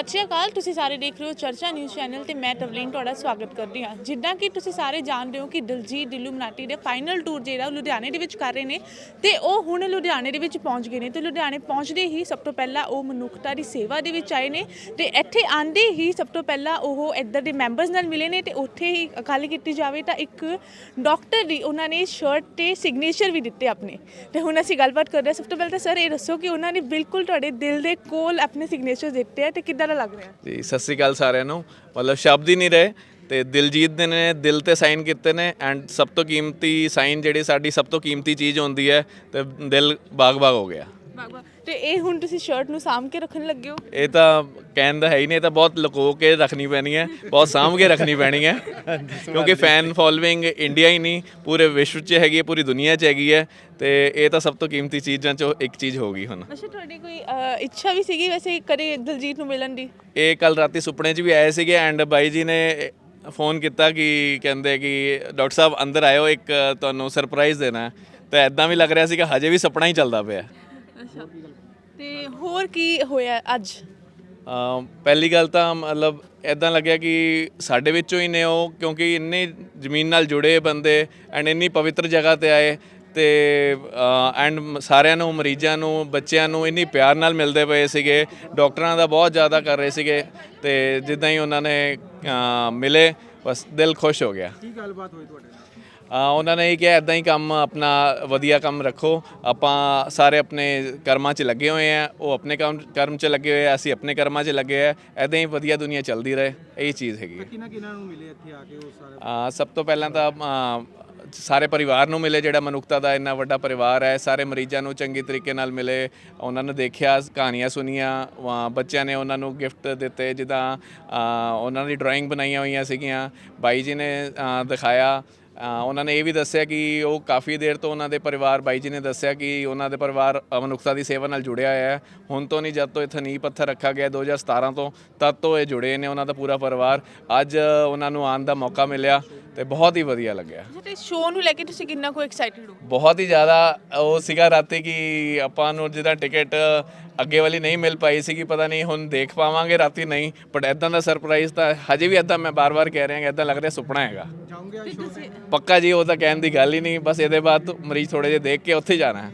ਸਤਿ ਸ਼੍ਰੀ ਅਕਾਲ, ਤੁਸੀਂ ਸਾਰੇ ਦੇਖ ਰਹੇ ਹੋ ਚਰਚਾ ਨਿਊਜ਼ ਚੈਨਲ ਤੇ ਮੈਂ ਤਵਲੀਨ ਤੁਹਾਡਾ ਸਵਾਗਤ ਕਰਦੀ ਹਾਂ। ਜਿੱਦਾਂ ਕਿ ਤੁਸੀਂ ਸਾਰੇ ਜਾਣਦੇ ਹੋ ਕਿ ਦਿਲਜੀਤ ਦਿਲੂਮਨਾਟੀ ਦੇ ਫਾਈਨਲ ਟੂਰ ਜਿਹੜਾ ਉਹ ਲੁਧਿਆਣੇ ਦੇ ਵਿੱਚ ਕਰ ਰਹੇ ਨੇ ਤੇ ਉਹ ਹੁਣ ਲੁਧਿਆਣੇ ਦੇ ਵਿੱਚ ਪਹੁੰਚ ਗਏ ਨੇ ਤੇ ਲੁਧਿਆਣੇ ਪਹੁੰਚਦੇ ਹੀ ਸਭ ਤੋਂ ਪਹਿਲਾਂ ਉਹ ਮਨੁੱਖਤਾ ਦੀ ਸੇਵਾ ਦੇ ਵਿੱਚ ਆਏ ਨੇ ਤੇ ਇੱਥੇ ਆਂਦੇ ਹੀ ਸਭ ਤੋਂ ਪਹਿਲਾਂ ਉਹ ਇੱਧਰ ਦੇ ਮੈਂਬਰਸ ਨਾਲ ਮਿਲੇ ਨੇ ਤੇ ਉੱਥੇ ਹੀ ਗੱਲ ਕੀਤੀ ਜਾਵੇ ਤਾਂ ਇੱਕ ਡਾਕਟਰ ਦੀ ਉਹਨਾਂ ਨੇ ਸ਼ਰਟ ਤੇ ਸਿਗਨੇਚਰ ਵੀ ਦਿੱਤੇ ਆਪਣੇ। ਤੇ ਹੁਣ ਅਸੀਂ ਗੱਲਬਾਤ ਕਰਦੇ ਹਾਂ। ਸਭ ਤੋਂ ਪਹਿਲਾਂ ਤਾਂ ਸਰ ਇਹ ਦੱਸੋ ਕਿ ਉਹਨਾਂ ਨੇ ਬਿਲਕੁਲ ਤੁਹਾਡੇ ਦਿਲ ਦੇ ਕੋਲ ਆਪਣੇ ਸਿਗਨੇਚਰ ਦਿੱਤੇ ਆ ਤੇ ਕਿੱਦਾਂ ਦਾ ਲੱਗ ਰਿਹਾ। ਜੀ ਸਤਿ ਸ੍ਰੀ ਅਕਾਲ ਸਾਰਿਆਂ ਨੂੰ। ਮਤਲਬ ਸ਼ਬਦ ਹੀ ਨਹੀਂ ਰਹੇ ਤੇ ਦਿਲਜੀਤ ਦੇ ਨੇ ਦਿਲ ਤੇ ਸਾਈਨ ਕੀਤੇ ਨੇ ਐਂਡ ਸਭ ਤੋਂ ਕੀਮਤੀ ਸਾਈਨ ਜਿਹੜੀ ਸਾਡੀ ਸਭ ਤੋਂ ਕੀਮਤੀ ਚੀਜ਼ ਹੁੰਦੀ ਹੈ ਤੇ ਦਿਲ ਬਾਗ-ਬਾਗ ਹੋ ਗਿਆ। ਤੇ ਇਹ ਹੁਣ ਤੁਸੀਂ ਸ਼ਰਟ ਨੂੰ ਸਾਂਭ ਕੇ ਰੱਖਣ ਲੱਗੇ ਹੋ? ਇਹ ਤਾਂ ਕਹਿਣ ਦਾ ਹੈ ਹੀ ਨਹੀਂ ਇਹ ਤਾਂ ਬਹੁਤ ਲੁਕੋ ਕੇ ਰੱਖਣੀ ਪੈਣੀ ਹੈ ਬਹੁਤ ਸਾਂਭ ਕੇ ਰੱਖਣੀ ਪੈਣੀ ਹੈ। ਕਿਉਂਕਿ ਫੈਨ ਫੋਲੋਇੰਗ ਇੰਡੀਆ ਹੀ ਨਹੀਂ ਪੂਰੇ ਵਿਸ਼ਵ 'ਚ ਹੈਗੀ ਹੈ ਪੂਰੀ ਦੁਨੀਆ 'ਚ ਹੈਗੀ ਹੈ ਤੇ ਇਹ ਤਾਂ ਸਭ ਤੋਂ ਕੀਮਤੀ ਚੀਜ਼ਾਂ 'ਚੋਂ ਇੱਕ ਚੀਜ਼ ਹੋ ਗਈ ਹੁਣ। ਅੱਛਾ ਤੁਹਾਡੀ ਕੋਈ ਇੱਛਾ ਵੀ ਸੀਗੀ ਵੈਸੇ ਕਦੇ ਦਿਲਜੀਤ ਨੂੰ ਮਿਲਣ ਦੀ? ਇਹ ਕੱਲ ਰਾਤੀ ਸੁਪਨੇ 'ਚ ਵੀ ਆਏ ਸੀਗੇ ਐਂਡ ਬਾਈ ਜੀ ਨੇ ਫੋਨ ਕੀਤਾ ਕਿ ਕਹਿੰਦੇ ਕਿ ਡਾਕਟਰ ਸਾਹਿਬ ਅੰਦਰ ਆਇਓ ਇੱਕ ਤੁਹਾਨੂੰ ਸਰਪ੍ਰਾਈਜ਼ ਦੇਣਾ ਹੈ। ਤੇ ਐਦਾਂ ਵੀ ਲੱਗ ਰਿਹਾ ਸੀ ਕਿ ਹਜੇ ਵੀ ਸੁਪਨਾ ਹੀ ਚੱਲਦਾ ਪਿਆ। ਅੱਛਾ। ਤੇ ਹੋਰ ਕੀ ਹੋਇਆ ਅੱਜ? ਅਮ ਪਹਿਲੀ ਗੱਲ ਤਾਂ ਮਤਲਬ ਐਦਾਂ ਲੱਗਿਆ ਕਿ ਸਾਡੇ ਵਿੱਚੋਂ ਹੀ ਨੇ ਉਹ ਕਿਉਂਕਿ ਇੰਨੇ ਜ਼ਮੀਨ ਨਾਲ ਜੁੜੇ ਬੰਦੇ ਐਂਡ ਇੰਨੀ ਪਵਿੱਤਰ ਜਗ੍ਹਾ ਤੇ ਆਏ ਤੇ ਐਂਡ ਸਾਰਿਆਂ ਨੂੰ ਮਰੀਜ਼ਾਂ ਨੂੰ ਬੱਚਿਆਂ ਨੂੰ ਇੰਨੀ ਪਿਆਰ ਨਾਲ ਮਿਲਦੇ ਪਏ ਸੀਗੇ ਡਾਕਟਰਾਂ ਦਾ ਬਹੁਤ ਜ਼ਿਆਦਾ ਕਰ ਰਹੇ ਸੀਗੇ ਤੇ ਜਿੱਦਾਂ ਹੀ ਉਹਨਾਂ ਨੇ ਅ, ਮਿਲੇ ਬਸ ਦਿਲ ਖੁਸ਼ ਹੋ ਗਿਆ। ਕੀ ਗੱਲਬਾਤ ਹੋਈ ਤੁਹਾਡੇ ਨਾਲ? ਉਹਨਾਂ ਨੇ ਇਹ ਕਿਹਾ ਇਦਾਂ ਹੀ ਕੰਮ ਆਪਣਾ ਵਧੀਆ ਕੰਮ ਰੱਖੋ। ਆਪਾਂ ਸਾਰੇ ਆਪਣੇ ਕਰਮਾਂ 'ਚ ਲੱਗੇ ਹੋਏ ਆ। ਉਹ ਆਪਣੇ ਕੰਮ ਕਰਮ 'ਚ ਲੱਗੇ ਹੋਏ ਆ। ਅਸੀਂ ਆਪਣੇ ਕਰਮਾਂ 'ਚ ਲੱਗੇ ਆ। ਇਦਾਂ ਹੀ ਵਧੀਆ ਦੁਨੀਆ ਚੱਲਦੀ ਰਹੇ। ਇਹ ਚੀਜ਼ ਹੈਗੀ ਹੈ। ਕਿਹਨਾਂ ਕਿਹਨਾਂ ਨੂੰ ਮਿਲੇ ਇੱਥੇ ਆ ਕੇ ਉਹ ਸਾਰੇ? ਅ, ਸਭ ਤੋਂ ਪਹਿਲਾਂ ਤਾਂ ਸਾਰੇ ਪਰਿਵਾਰ ਨੂੰ ਮਿਲੇ ਜਿਹੜਾ ਮਨੁੱਖਤਾ ਦਾ ਇੰਨਾ ਵੱਡਾ ਪਰਿਵਾਰ ਹੈ। ਸਾਰੇ ਮਰੀਜ਼ਾਂ ਨੂੰ ਚੰਗੀ ਤਰੀਕੇ ਨਾਲ ਮਿਲੇ। ਉਹਨਾਂ ਨੂੰ ਦੇਖਿਆ ਕਹਾਣੀਆਂ ਸੁਣੀਆਂ। ਬੱਚਿਆਂ ਨੇ ਉਹਨਾਂ ਨੂੰ ਗਿਫਟ ਦਿੱਤੇ ਜਿੱਦਾਂ ਉਹਨਾਂ ਦੀ ਡਰਾਇੰਗ ਬਣਾਈਆਂ ਹੋਈਆਂ ਸੀਗੀਆਂ। ਬਾਈ ਜੀ ਨੇ ਦਿਖਾਇਆ। ਉਹਨਾਂ ਨੇ ਇਹ ਵੀ ਦੱਸਿਆ ਕਿ ਉਹ ਕਾਫੀ ਦੇਰ ਤੋਂ ਉਹਨਾਂ ਦੇ ਪਰਿਵਾਰ, ਬਾਈ ਜੀ ਨੇ ਦੱਸਿਆ ਕਿ ਉਹਨਾਂ ਦੇ ਪਰਿਵਾਰ ਮਨੁੱਖਤਾ ਦੀ ਸੇਵਾ ਨਾਲ ਜੁੜਿਆ ਹੋਇਆ ਹੈ। ਹੁਣ ਤੋਂ ਨਹੀਂ, ਜਦ ਤੋਂ ਇੱਥੇ ਨੀਂਹ ਪੱਥਰ ਰੱਖਾ ਗਿਆ 2017 ਤੋਂ, ਤਦ ਤੋਂ ਇਹ ਜੁੜੇ ਨੇ ਉਹਨਾਂ ਦਾ ਪੂਰਾ ਪਰਿਵਾਰ। ਅੱਜ ਉਹਨਾਂ ਨੂੰ ਆਉਣ ਦਾ ਮੌਕਾ ਮਿਲਿਆ। ਤੇ ਬਹੁਤ ਹੀ ਵਧੀਆ ਲੱਗਿਆ। ਅੱਛਾ ਤੇ ਸ਼ੋਅ ਨੂੰ ਲੈ ਕੇ ਤੁਸੀਂ ਕਿੰਨਾ ਕੁ ਐਕਸਾਈਟਿਡ ਹੋ? ਬਹੁਤ ਹੀ ਜ਼ਿਆਦਾ ਉਹ ਸੀਗਾ ਰਾਤੀ ਕਿ ਆਪਾਂ ਨੂੰ ਜਿਹਦਾ ਟਿਕਟ ਅੱਗੇ ਵਾਲੀ ਨਹੀਂ ਮਿਲ ਪਾਈ ਸੀਗੀ ਪਤਾ ਨਹੀਂ ਹੁਣ ਦੇਖ ਪਾਵਾਂਗੇ ਰਾਤੀ ਨਹੀਂ ਬਟ ਐਦਾਂ ਦਾ ਸਰਪ੍ਰਾਈਜ਼ ਤਾਂ ਹਜੇ ਵੀ ਐਦਾਂ ਮੈਂ ਬਾਰ-ਬਾਰ ਕਹਿ ਰਿਹਾ ਕਿ ਐਦਾਂ ਲੱਗ ਰਿਹਾ ਸੁਪਨਾ ਹੈਗਾ। ਜਾਉਂਗੇ ਪੱਕਾ ਜੀ ਉਹ ਤਾਂ ਕਹਿਣ ਦੀ ਗੱਲ ਹੀ ਨਹੀਂ ਬਸ ਇਹਦੇ ਬਾਅਦ ਮਰੀਜ਼ ਥੋੜੇ ਜਿਹੇ ਦੇਖ ਕੇ ਉੱਥੇ ਜਾਣਾ ਹੈ।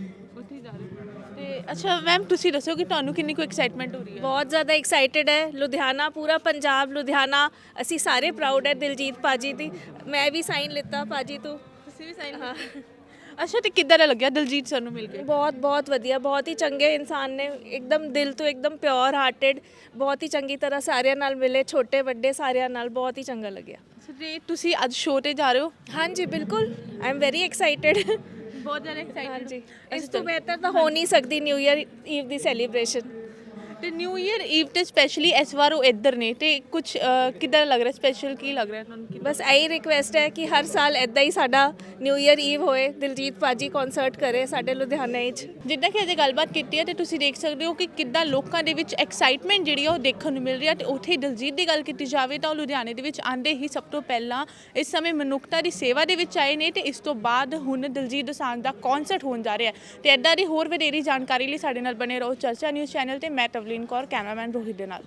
ਅੱਛਾ ਮੈਮ ਤੁਸੀਂ ਦੱਸੋ ਕਿ ਤੁਹਾਨੂੰ ਕਿੰਨੀ ਕੁ ਐਕਸਾਈਟਮੈਂਟ ਹੋ ਰਹੀ ਹੈ? ਬਹੁਤ ਜ਼ਿਆਦਾ ਐਕਸਾਈਟਿਡ ਹੈ। ਲੁਧਿਆਣਾ ਪੂਰਾ ਪੰਜਾਬ ਲੁਧਿਆਣਾ। ਅਸੀਂ ਸਾਰੇ ਪ੍ਰਾਊਡ ਹੈ ਦਿਲਜੀਤ ਪਾਜੀ ਦੀ। ਮੈਂ ਵੀ ਸਾਈਨ ਲਿੱਤਾ ਪਾਜੀ ਤੋਂ। ਤੁਸੀਂ ਵੀ ਸਾਈਨ ਅੱਛਾ ਤੇ ਕਿੱਦਾਂ ਦਾ ਲੱਗਿਆ ਦਿਲਜੀਤ ਸਰ ਨੂੰ ਮਿਲ ਕੇ? ਬਹੁਤ ਬਹੁਤ ਵਧੀਆ। ਬਹੁਤ ਹੀ ਚੰਗੇ ਇਨਸਾਨ ਨੇ। ਇੱਕਦਮ ਦਿਲ ਤੋਂ ਇੱਕਦਮ ਪਿਓਰ ਹਾਰਟਡ ਬਹੁਤ ਹੀ ਚੰਗੀ ਤਰ੍ਹਾਂ ਸਾਰਿਆਂ ਨਾਲ ਮਿਲੇ ਛੋਟੇ ਵੱਡੇ ਸਾਰਿਆਂ ਨਾਲ। ਬਹੁਤ ਹੀ ਚੰਗਾ ਲੱਗਿਆ। ਤੇ ਤੁਸੀਂ ਅੱਜ ਸ਼ੋਅ ਤੇ ਜਾ ਰਹੇ ਹੋ? ਹਾਂਜੀ ਬਿਲਕੁਲ। ਆਈ ਐਮ ਵੈਰੀ ਐਕਸਾਈਟਡ ਬਹੁਤ ਜ਼ਿਆਦਾ ਐਕਸਾਈਟਿਡ ਹਾਂਜੀ। ਇਸ ਤੋਂ ਬਿਹਤਰ ਤਾਂ ਹੋ ਨਹੀਂ ਸਕਦੀ ਨਿਊ ਇਅਰ ਈਵ ਦੀ ਸੈਲੀਬ੍ਰੇਸ਼ਨ ਤੇ ਨਿਊ ਇਅਰ ਈਵ ਤੇ ਸਪੈਸ਼ਲੀ ਇਸ ਵਾਰ ਉਹ ਇੱਧਰ ਨੇ ਤੇ ਕੁਝ ਕਿੱਦਾਂ ਲੱਗ ਰਿਹਾ? ਸਪੈਸ਼ਲ ਕੀ ਲੱਗ ਰਿਹਾ ਤੁਹਾਨੂੰ? ਕਿ ਬਸ ਇਹੀ ਰਿਕਵੈਸਟ ਹੈ ਕਿ ਹਰ ਸਾਲ ਐਦਾਂ ਹੀ ਸਾਡਾ ਨਿਊ ਇਅਰ ਈਵ ਹੋਏ ਦਿਲਜੀਤ ਪਾਜੀ ਕਨਸਰਟ ਕਰੇ ਸਾਡੇ ਲੁਧਿਆਣੇ 'ਚ। ਜਿੱਦਾਂ ਕਿ ਅਜੇ ਗੱਲਬਾਤ ਕੀਤੀ ਹੈ ਤੇ ਤੁਸੀਂ ਦੇਖ ਸਕਦੇ ਹੋ ਕਿ ਕਿੱਦਾਂ ਲੋਕਾਂ ਦੇ ਵਿੱਚ ਐਕਸਾਈਟਮੈਂਟ ਜਿਹੜੀ ਆ ਉਹ ਦੇਖਣ ਨੂੰ ਮਿਲ ਰਹੀ ਹੈ ਤੇ ਉੱਥੇ ਹੀ ਦਿਲਜੀਤ ਦੀ ਗੱਲ ਕੀਤੀ ਜਾਵੇ ਤਾਂ ਉਹ ਲੁਧਿਆਣੇ ਦੇ ਵਿੱਚ ਆਂਦੇ ਹੀ ਸਭ ਤੋਂ ਪਹਿਲਾਂ ਇਸ ਸਮੇਂ ਮਨੁੱਖਤਾ ਦੀ ਸੇਵਾ ਦੇ ਵਿੱਚ ਆਏ ਨੇ ਤੇ ਇਸ ਤੋਂ ਬਾਅਦ ਹੁਣ ਦਿਲਜੀਤ ਦੋਸਾਂਝ ਦਾ ਕਨਸਰਟ ਹੋਣ ਜਾ ਰਿਹਾ ਹੈ। ਤੇ ਐਦਾਂ ਦੀ ਹੋਰ ਵਧੇਰੀ ਜਾਣਕਾਰੀ ਲਈ ਸਾਡੇ ਨਾਲ ਬਣੇ ਰਹੋ ਚਰਚਾ ਨਿਊਜ਼ ਚੈਨਲ ਤੇ ਮੈਂ ਤਵਲੀਨ ਕੌਰ ਕੈਮਰਾਮੈਨ ਰੋਹਿਤ ਦੇ ਨਾਲ